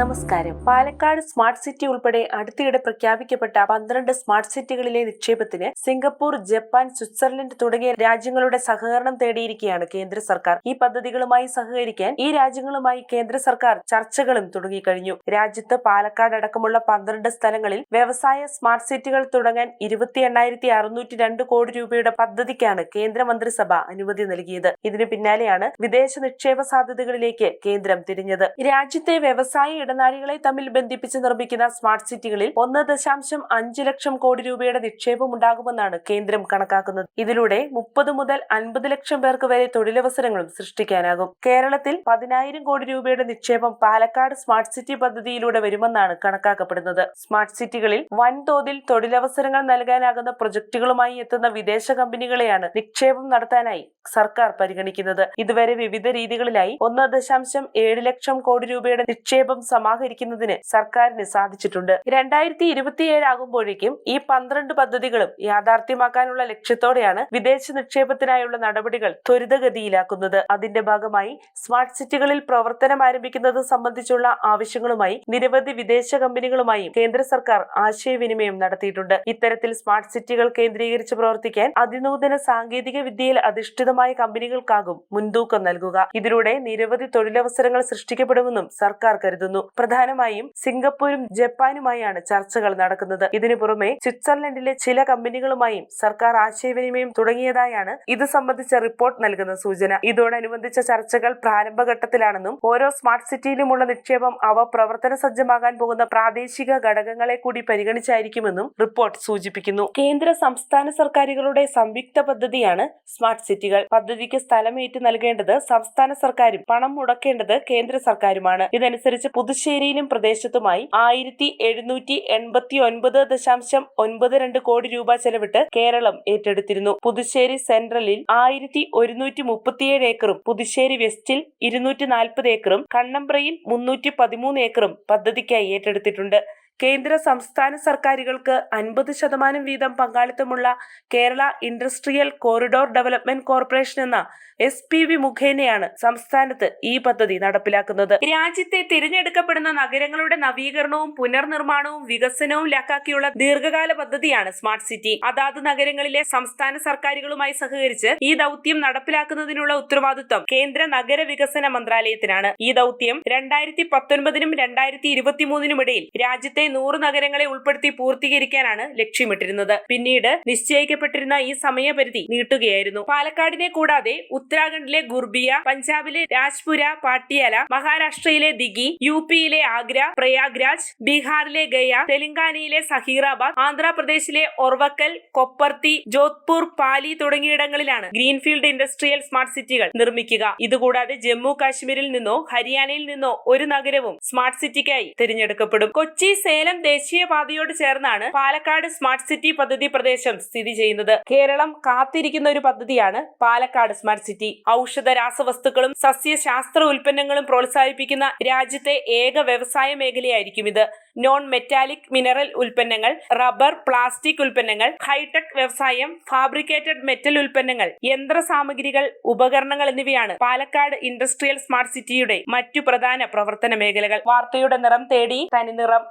നമസ്കാരം. Palakkad smart city ഉൾപ്പെടെ അടുത്തിടെ പ്രഖ്യാപിക്കപ്പെട്ട പന്ത്രണ്ട് സ്മാർട്ട് സിറ്റികളിലെ നിക്ഷേപത്തിന് സിംഗപ്പൂർ ജപ്പാൻ സ്വിറ്റ്സർലൻഡ് തുടങ്ങിയ രാജ്യങ്ങളുടെ സഹകരണം തേടിയിരിക്കുകയാണ് കേന്ദ്ര സർക്കാർ. ഈ പദ്ധതികളുമായി സഹകരിക്കാൻ ഈ രാജ്യങ്ങളുമായി കേന്ദ്ര സർക്കാർ ചർച്ചകളും തുടങ്ങിക്കഴിഞ്ഞു. രാജ്യത്ത് പാലക്കാട് അടക്കമുള്ള പന്ത്രണ്ട് സ്ഥലങ്ങളിൽ വ്യവസായ സ്മാർട്ട് സിറ്റികൾ തുടങ്ങാൻ ഇരുപത്തി എണ്ണായിരത്തി അറുന്നൂറ്റി രണ്ട് കോടി രൂപയുടെ പദ്ധതിക്കാണ് കേന്ദ്ര മന്ത്രിസഭ അനുമതി നൽകിയത്. ഇതിനു പിന്നാലെയാണ് വിദേശ നിക്ഷേപ സാധ്യതകളിലേക്ക് കേന്ദ്രം തിരിഞ്ഞത്. രാജ്യത്തെ വ്യവസായ ഇടനാഴികളെ തമ്മിൽ ബന്ധിപ്പിച്ച് നിർമ്മിക്കുന്ന സ്മാർട്ട് സിറ്റികളിൽ ഒന്ന് ദശാംശം അഞ്ച് ലക്ഷം കോടി രൂപയുടെ നിക്ഷേപം ഉണ്ടാകുമെന്നാണ് കേന്ദ്രം കണക്കാക്കുന്നത്. ഇതിലൂടെ മുപ്പത് മുതൽ അൻപത് ലക്ഷം പേർക്ക് വരെ തൊഴിലവസരങ്ങളും സൃഷ്ടിക്കാനാകും. കേരളത്തിൽ പതിനായിരം കോടി രൂപയുടെ നിക്ഷേപം പാലക്കാട് സ്മാർട്ട് സിറ്റി പദ്ധതിയിലൂടെ വരുമെന്നാണ് കണക്കാക്കപ്പെടുന്നത്. സ്മാർട്ട് സിറ്റികളിൽ വൻതോതിൽ തൊഴിലവസരങ്ങൾ നൽകാനാകുന്ന പ്രൊജക്ടുകളുമായി എത്തുന്ന വിദേശ കമ്പനികളെയാണ് നിക്ഷേപം നടത്താനായി സർക്കാർ പരിഗണിക്കുന്നത്. ഇതുവരെ വിവിധ രീതികളിലായി ഒന്ന് ദശാംശം ഏഴ് ലക്ഷം കോടി രൂപയുടെ നിക്ഷേപം സമാഹരിക്കുന്നതിന് സർക്കാരിന് സാധിച്ചിട്ടുണ്ട്. രണ്ടായിരത്തി ഇരുപത്തിയേഴ് ആകുമ്പോഴേക്കും ഈ പന്ത്രണ്ട് പദ്ധതികളും യാഥാർത്ഥ്യമാക്കാനുള്ള ലക്ഷ്യത്തോടെയാണ് വിദേശ നിക്ഷേപത്തിനായുള്ള നടപടികൾ ത്വരിതഗതിയിലാക്കുന്നത്. അതിന്റെ ഭാഗമായി സ്മാർട്ട് സിറ്റികളിൽ പ്രവർത്തനം ആരംഭിക്കുന്നത് സംബന്ധിച്ചുള്ള ആവശ്യങ്ങളുമായി നിരവധി വിദേശ കമ്പനികളുമായും കേന്ദ്ര സർക്കാർ ആശയവിനിമയം നടത്തിയിട്ടുണ്ട്. ഇത്തരത്തിൽ സ്മാർട്ട് സിറ്റികൾ കേന്ദ്രീകരിച്ച് പ്രവർത്തിക്കാൻ അതിനൂതന സാങ്കേതിക വിദ്യയിൽ അധിഷ്ഠിതമായ കമ്പനികൾക്കാകും മുൻതൂക്കം നൽകുക. ഇതിലൂടെ നിരവധി തൊഴിലവസരങ്ങൾ സൃഷ്ടിക്കപ്പെടുമെന്നും സർക്കാർ കരുതുന്നു. പ്രധാനമായും സിംഗപ്പൂരും ജപ്പാനുമായാണ് ചർച്ചകൾ നടക്കുന്നത്. ഇതിനു പുറമെ സ്വിറ്റ്സർലൻഡിലെ ചില കമ്പനികളുമായും സർക്കാർ ആശയവിനിമയം തുടങ്ങിയതായാണ് ഇത് സംബന്ധിച്ച റിപ്പോർട്ട് നൽകുന്ന സൂചന. ഇതോടനുബന്ധിച്ച ചർച്ചകൾ പ്രാരംഭഘട്ടത്തിലാണെന്നും ഓരോ സ്മാർട്ട് സിറ്റിയിലുമുള്ള നിക്ഷേപം അവ പ്രവർത്തന സജ്ജമാകാൻ പോകുന്ന പ്രാദേശിക ഘടകങ്ങളെ കൂടി പരിഗണിച്ചായിരിക്കുമെന്നും റിപ്പോർട്ട് സൂചിപ്പിക്കുന്നു. കേന്ദ്ര സംസ്ഥാന സർക്കാരുകളുടെ സംയുക്ത പദ്ധതിയാണ് സ്മാർട്ട് സിറ്റികൾ. പദ്ധതിക്ക് സ്ഥലമേറ്റ് നൽകേണ്ടത് സംസ്ഥാന സർക്കാരും പണം മുടക്കേണ്ടത് കേന്ദ്ര സർക്കാരുമാണ്. ഇതനുസരിച്ച് പുതുശ്ശേരിയിലും പ്രദേശത്തുമായി ആയിരത്തി എഴുന്നൂറ്റി എൺപത്തി ഒൻപത് ദശാംശം ഒൻപത് രണ്ട് കോടി രൂപ ചെലവിട്ട് കേരളം ഏറ്റെടുത്തിരുന്നു. പുതുശ്ശേരി സെൻട്രലിൽ ആയിരത്തി ഒരുന്നൂറ്റി മുപ്പത്തിയേഴ് ഏക്കറും പുതുശ്ശേരി വെസ്റ്റിൽ ഇരുന്നൂറ്റി നാൽപ്പത് ഏക്കറും കണ്ണമ്പ്രയിൽ മുന്നൂറ്റി പതിമൂന്ന് ഏക്കറും പദ്ധതിക്കായി ഏറ്റെടുത്തിട്ടുണ്ട്. കേന്ദ്ര സംസ്ഥാന സർക്കാരുകൾക്ക് അൻപത് ശതമാനം വീതം പങ്കാളിത്തമുള്ള Kerala industrial corridor development corporation എന്ന എസ് പി വി മുഖേനയാണ് സംസ്ഥാനത്ത് ഈ പദ്ധതി നടപ്പിലാക്കുന്നത്. രാജ്യത്തെ തിരഞ്ഞെടുക്കപ്പെടുന്ന നഗരങ്ങളുടെ നവീകരണവും പുനർനിർമ്മാണവും വികസനവും ലക്കാക്കിയുള്ള ദീർഘകാല പദ്ധതിയാണ് സ്മാർട്ട് സിറ്റി. അതാത് നഗരങ്ങളിലെ സംസ്ഥാന സർക്കാരുകളുമായി സഹകരിച്ച് ഈ ദൗത്യം നടപ്പിലാക്കുന്നതിനുള്ള ഉത്തരവാദിത്വം കേന്ദ്ര നഗര വികസന മന്ത്രാലയത്തിനാണ്. ഈ ദൗത്യം രണ്ടായിരത്തി പത്തൊൻപതിനും രണ്ടായിരത്തി ഇരുപത്തിമൂന്നിനും ഇടയിൽ രാജ്യത്തെ നൂറ് നഗരങ്ങളെ ഉൾപ്പെടുത്തി പൂർത്തീകരിക്കാനാണ് ലക്ഷ്യമിട്ടിരുന്നത്. പിന്നീട് നിശ്ചയിക്കപ്പെട്ടിരുന്ന ഈ സമയപരിധി നീട്ടുകയായിരുന്നു. പാലക്കാടിനെ കൂടാതെ ഉത്തരാഖണ്ഡിലെ ഗുർബിയ പഞ്ചാബിലെ രാജ്പുര പാട്ടിയാല മഹാരാഷ്ട്രയിലെ ദിഗി യു പിയിലെ ആഗ്ര പ്രയാഗ്രാജ് ബീഹാറിലെ ഗയ തെലങ്കാനയിലെ സഹീറാബാദ് ആന്ധ്രാപ്രദേശിലെ ഒർവക്കൽ കൊപ്പർത്തി ജോധ്പൂർ പാലി തുടങ്ങിയിടങ്ങളിലാണ് ഗ്രീൻഫീൽഡ് ഇൻഡസ്ട്രിയൽ സ്മാർട്ട് സിറ്റികൾ നിർമ്മിക്കുക. ഇതുകൂടാതെ ജമ്മു കാശ്മീരിൽ നിന്നോ ഹരിയാനയിൽ നിന്നോ ഒരു നഗരവും സ്മാർട്ട് സിറ്റിക്കായി തിരഞ്ഞെടുക്കപ്പെടും. കൊച്ചി സേലം ദേശീയപാതയോട് ചേർന്നാണ് പാലക്കാട് സ്മാർട്ട് സിറ്റി പദ്ധതി പ്രദേശം സ്ഥിതി ചെയ്യുന്നത്. കേരളം കാത്തിരിക്കുന്ന ഒരു പദ്ധതിയാണ് പാലക്കാട് സ്മാർട്ട് സിറ്റി. ഔഷധ രാസവസ്തുക്കളും സസ്യശാസ്ത്ര ഉൽപ്പന്നങ്ങളും പ്രോത്സാഹിപ്പിക്കുന്ന രാജ്യത്തെ ഏക വ്യവസായ മേഖലയായിരിക്കും ഇത്. നോൺ മെറ്റാലിക് മിനറൽ ഉൽപ്പന്നങ്ങൾ റബ്ബർ പ്ലാസ്റ്റിക് ഉൽപ്പന്നങ്ങൾ ഹൈടെക് വ്യവസായം ഫാബ്രിക്കേറ്റഡ് മെറ്റൽ ഉൽപ്പന്നങ്ങൾ യന്ത്ര സാമഗ്രികൾ ഉപകരണങ്ങൾ എന്നിവയാണ് പാലക്കാട് ഇൻഡസ്ട്രിയൽ സ്മാർട്ട് സിറ്റിയുടെ മറ്റു പ്രധാന പ്രവർത്തന മേഖലകൾ. വാർത്തയുടെ നിറം തേടി തനിനിറം.